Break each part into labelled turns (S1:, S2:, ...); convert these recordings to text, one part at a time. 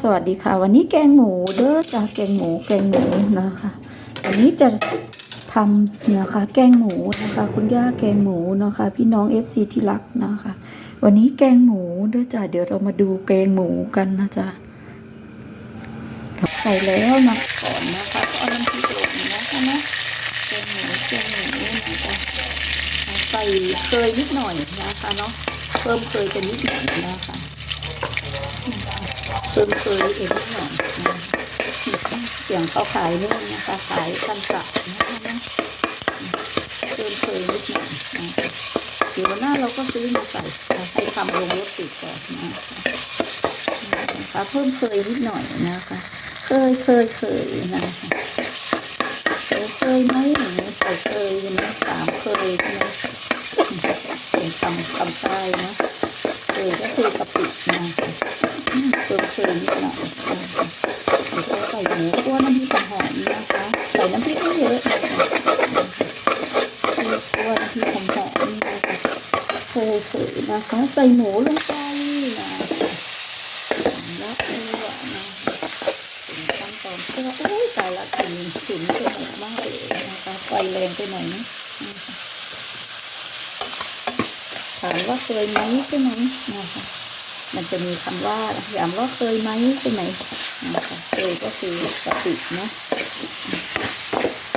S1: สวัสดีค่ะ วันนี้แกงหมูเด้อจ้าแกงหมูแกงหมูนะคะวันนี้จะทำนะคะ แกงหมูนะคะ คุณย่าแกงหมูนะคะ พี่น้องเอฟซีที่รักนะคะ วันนี้แกงหมูเด้อจ้าเดี๋ยวเรามาดูแกงหมูกันนะจ๊ะใส่แล้วนะก่อนนะคะก็เอาน้ำพริกลงนะคะนะแกงหมูแกงหมูนะคะใส่เคยนิดหน่อยนะคะเนาะเพิ่มเคยกันนิดหน่อยนะคะ เพิ่มเคยเองนิดหน่อยนะเสียงเขาขายนู่นนะคะขายกันสับนะคะนะเพิ่มเคยนิดหน่อยนะคะเดี๋ยวหน้าเราก็ซื้อมาใส่ให้ทำลงรถติดก่อนนะคะนะคะเพิ่มเคยนิดหน่อยนะคะ เคยเคยเคยนะคะเคยเคยไหมอย่างนี้ใส่เคยใช่ไหมสามเคยใช่ไหมเป็นคำคำใต้นะเคยก็คือกะปินะคะ เพิ่มเติมนิดหน่อยนะคะแล้วก็ใส่หมูคั่วน้ำพริกหอมนะคะ ใส่น้ำพริกไม่เยอะนะคะคั่วน้ำพริกหอมหอมนะคะเคยเผยนะคะ ใส่หมูลงไปนะคะแล้วก็นะคะขั้นตอนคั่วโอ้ยตายละกลิ่นฉุนจมูกมากเลยนะคะไฟแรงไปหน่อยนะถามว่าเคยไหมใช่ไหมนะคะ มันจะมีคำว่าถามว่าเคยไหมใช่ไหมนะคะเคยก็คือกะปินะ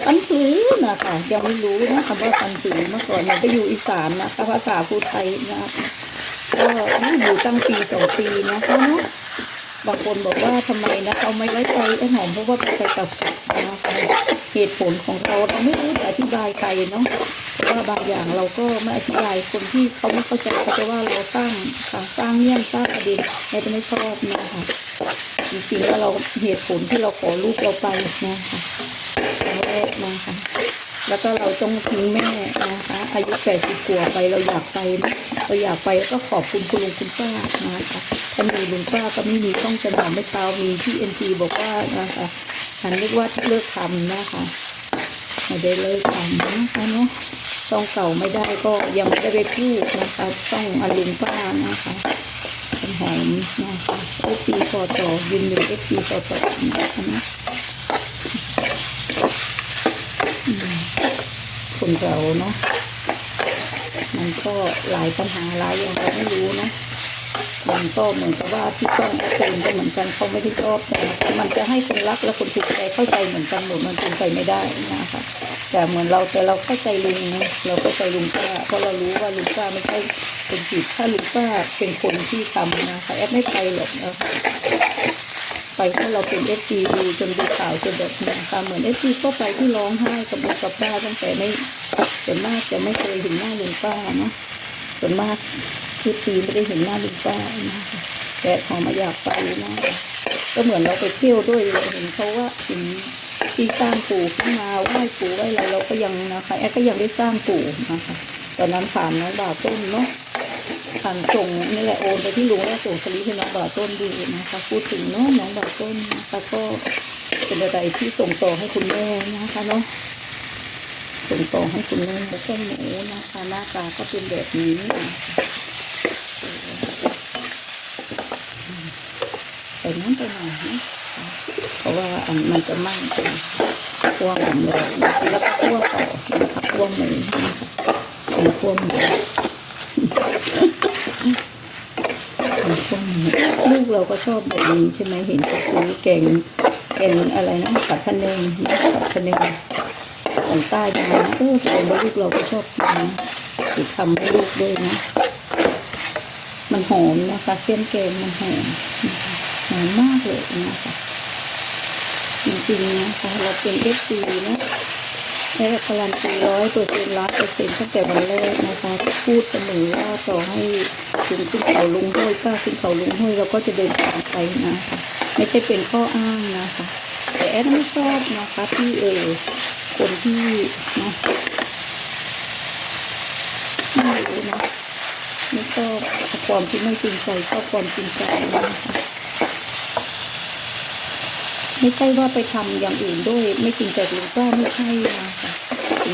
S1: ปันผือนะคะยังไม่รู้นะคำว่าปันผือเมื่อก่อนมันไปอยู่อีสานนะคะภาษาพูไทยนะคะก็อยู่ตั้งปีสองปีนะคะเนาะบางคนบอกว่าทำไมนะเขาไม่ไว้ใจไอ้หอมเพราะว่าไปกับนะคะ เหตุผลของเราเราไม่รู้จะอธิบายใครเนาะเพราะว่าบางอย่างเราก็ไม่อธิบายคนที่เขาไม่เข้าใจเขาจะว่าเราสร้างค่ะสร้างเงี่ยงสร้างประเด็นเราจะไม่ชอบนะคะจริงๆแล้วเราเหตุผลที่เราขอลูกเราไปนะคะแรกนะคะแล้วก็เราต้องทิ้งแม่นะคะ อายุแปดสิบกว่าไปเราอยากไปนะเราอยากไปแล้วก็ขอบคุณคุณลุงคุณป้านะคะถ้ามีลุงป้าก็ไม่มีต้องจะหนอมไม่เปล่ามีที่เอ็นทีบอกว่านะคะ ฉันเรียกว่าเลิกทำนะคะไม่ได้เลิกทำนะคะเนาะต้องเก่าไม่ได้ก็ยังไม่ได้ไปพูดนะคะ ต้องอลุงป้านะคะเป็นหอมนะคะเอฟซีพอต่อยืนหนึ่งเอฟซีพอต่อนะคะนะคนเราเนาะมันก็หลายปัญหาหลายอย่างเราไม่รู้เนาะมันก็เหมือนกับว่าที่ต้องแอดเองก็เหมือนกันเขาไม่ได้ชอบแต่มันจะให้คนรักและคนถูกใจเข้าใจเหมือนกันหมดมันเป็นไปไม่ได้นะคะแต่เหมือนเราแต่เราเข้าใจลุงเราเข้าใจลุงป้าเพราะเรารู้ว่าลุงป้าไม่ใช่เป็นจิตถ้าลุงป้าเป็นคนที่ทำนะคะแอดไม่ไปหรอกนะคะไปเพราะเราเป็นเอฟซีดูจนดูข่าวจนแบบนี้ค่ะเหมือนเอฟซีก็ไปที่ร้องไห้กับลุงกับป้าตั้งแต่ไม่ส่วนมากจะไม่เคยเห็นหน้าลุงป้าเนาะส่วนมาก เอฟซีไม่ได้เห็นหน้าลุงป้านะคะแต่พอมาอยากไปนะก็เหมือนเราไปเที่ยวด้วยเราเห็นเขาว่าถึงที่สร้างปู่ขึ้นมาไหว้ปู่ไหว้อะไรเราก็ยังนะคะแอดก็ยังได้สร้างปู่นะคะตอนนั้นผ่านน้องบ่าวต้นเนาะผ่านส่งนี่แหละโอนไปที่ลุงแล้วส่งสลิปให้น้องบ่าวต้นดูนะคะพูดถึงเนาะน้องบ่าวต้นนะคะก็เป็นอะไรที่ส่งต่อให้คุณแม่นะคะเนาะส่งต่อให้คุณแม่แล้วก็หมูนะคะหน้าตาก็เป็นแบบนี้นะคะใส่น้ำไปหน่อยนะเพราะว่าอันมันจะไหม้ไปคั่วหอมเลยแล้วก็คั่วต่อนะคะคั่วหมูนะคะเป็นคั่วหมูเป็นคั่วหมูลูกเราก็ชอบแบบนี้ใช่ไหมเห็นเขาซื้อแกงแกงอะไรนะผัดพะเนงนะผัดพะเนงของใต้มานะเออแสดงว่าลูกเราก็ชอบกินนะหรือทำให้ลูกด้วยนะ มันหอมนะคะเครื่องแกงมันหอมนะ อมมากเลยนะคะจริงๆนะคะเราเป็นเอฟซีนะและการันตีร้อยเปอร์เซ็นต์ล้านเปอร์เซ็นต์ตั้งแต่วันแรกนะคะพูดเสมอว่าต่อให้ถึงขึ้นเขาลุงห้วยป้าขึ้นเขาลุงห้วยเราก็จะเดินทางไปนะคะไม่ใช่เป็นข้ออ้างนะคะ แต่แอดไม่ชอบนะคะที่เออคนที่นะไม่รู้นะไม่ชอบความที่ไม่จริงใจชอบความจริงใจนะคะ ไม่ใช่ว่าไปทำอย่างอื่นด้วย ไม่จริงใจลุงก็ไม่ใช่นะคะ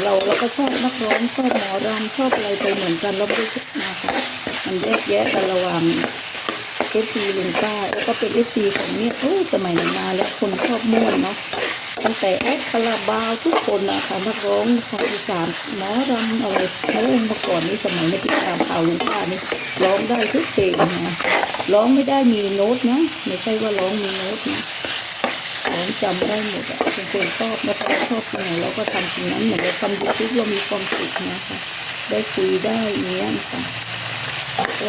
S1: เราเราก็ชอบนักร้องชอบหมอรำชอบอะไรไปเหมือนกันเราไม่ได้นะคะมันแยกแยะกันระหว่างเอฟซีลุงป้าแล้วก็เป็นเอฟซีของเนี่ยโอ้ยสมัยนั้นมาแล้วคนชอบม่วนเนาะตั้งแต่แอดคาราบาวทุกคนนะคะนักร้องของอีสานหมอรำอะไรโอ้เมื่อก่อนนี้สมัยในติดตามข่าวลุงป้านี่ร้องได้ทุกเพลงนะร้องไม่ได้มีโน้ตนะไม่ใช่ว่าร้องมีโน้ตนะ องจำได้หมดอะเป็นคนชอบนะคะชอบที่ไหนเราก็ทำสิ่งนั้นเหมือนเราทำยูทูบเรามีความสุขนะคะได้คุยได้เงี้ยนะคะ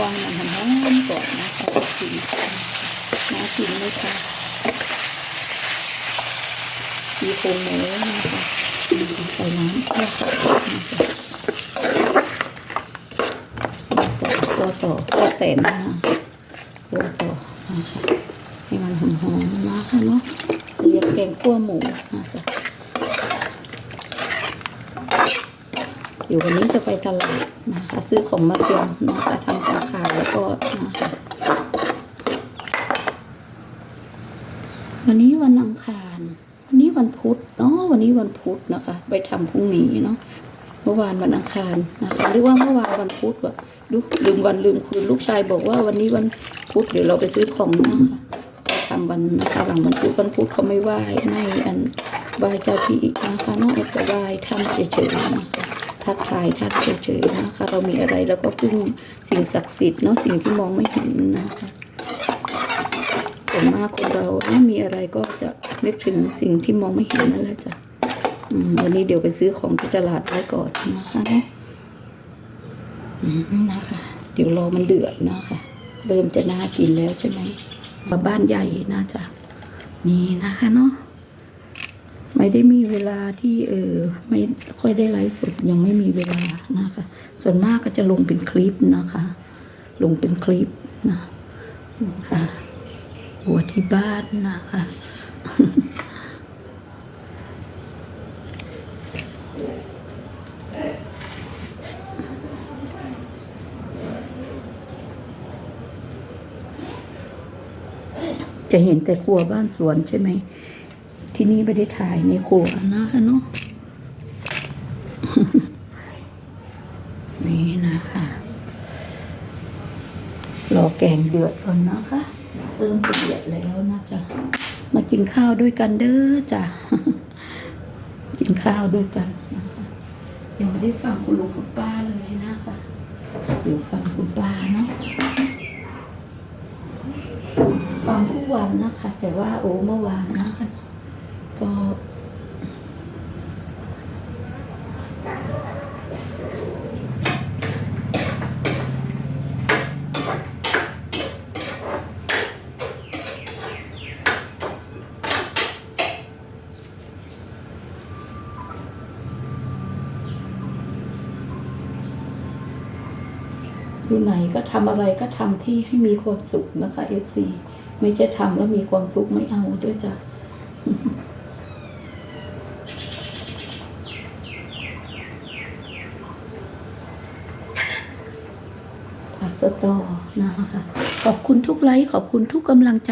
S1: วางมันหอมๆก่อนนะคะกินน่ากินไหมคะมีโครงหมูนะคะใส่น้ำนะคะตัวต่อตัวแต่นนะคะตัวต่อนะคะให้มันหอมๆนะคะเนาะเรียกแกงคั่วหมูนะคะเดี๋ยววันนี้จะไปตลาดนะคะซื้อของมาเตรียมนะคะทำกับข้าแล้วก็นะคะวันนี้วันอังคาร วันนี้วันพุธเนาะวันนี้วันพุธนะคะ ไปทำพรุ่งนี้เนาะเมื่อวานวันอังคารนะคะหรือว่าเมื่อวานวันพุธวะดูลืมวันลืมคืนลูกชายบอกว่าวันนี้วันพุธเดี๋ยวเราไปซื้อของนะคะทำวันนะคะหลังวันพุธวันพุธเขาไม่ไหว้ไม่อันไหว้เจ้าที่นะคะเนอกจากไหว้ท่านเฉยๆนะคะ ทักทายท่านเฉยๆนะคะ เรามีอะไรแล้วก็พึ่งสิ่งศักดิ์สิทธิ์เนาะสิ่งที่มองไม่เห็นนะคะส่วนมากคนเราถ้ามีอะไรก็จะนึกถึงสิ่งที่มองไม่เห็นนั่นแหละจ้ะวันนี้เดี๋ยวไปซื้อของที่ตลาดไว้ก่อนนะคะเนาะนะคะ เดี๋ยวรอมันเดือดนะคะเริ่มจะน่ากินแล้วใช่ไหมมาบ้านใหญ่น่าจะนี่นะคะเนาะ ไม่ได้มีเวลาที่เออไม่ค่อยได้ไลฟ์สดยังไม่มีเวลานะคะ ส่วนมากก็จะลงเป็นคลิปนะคะ ลงเป็นคลิปนะนะคะหัวที่บ้านนะคะจะเห็นแต่ครัวบ้านสวนใช่ไหม ที่นี่ไม่ได้ถ่ายในครัวนะคะเนาะนี่นะคะรอแกงเดือดก่อนนะคะเริ่มจะเดือดแล้วนะจ๊ะมากินข้าวด้วยกันเด้อจ้ะกินข้าวด้วยกันนะคะยังไม่ได้ฟังคุณลุงคุณป้าเลยนะคะเดี๋ยวฟังคุณป้าเนาะฟังทุกวันนะคะ แต่ว่าโอ้เมื่อวานนะคะ ก็อยู่ไหนก็ทำอะไรก็ทำที่ให้มีความสุขนะคะ FC ไม่จะทำแล้วมีความสุขไม่เอาด้วยจ้ะ สตอนะคะขอบคุณทุกไลค์ขอบคุณทุกกำลังใจ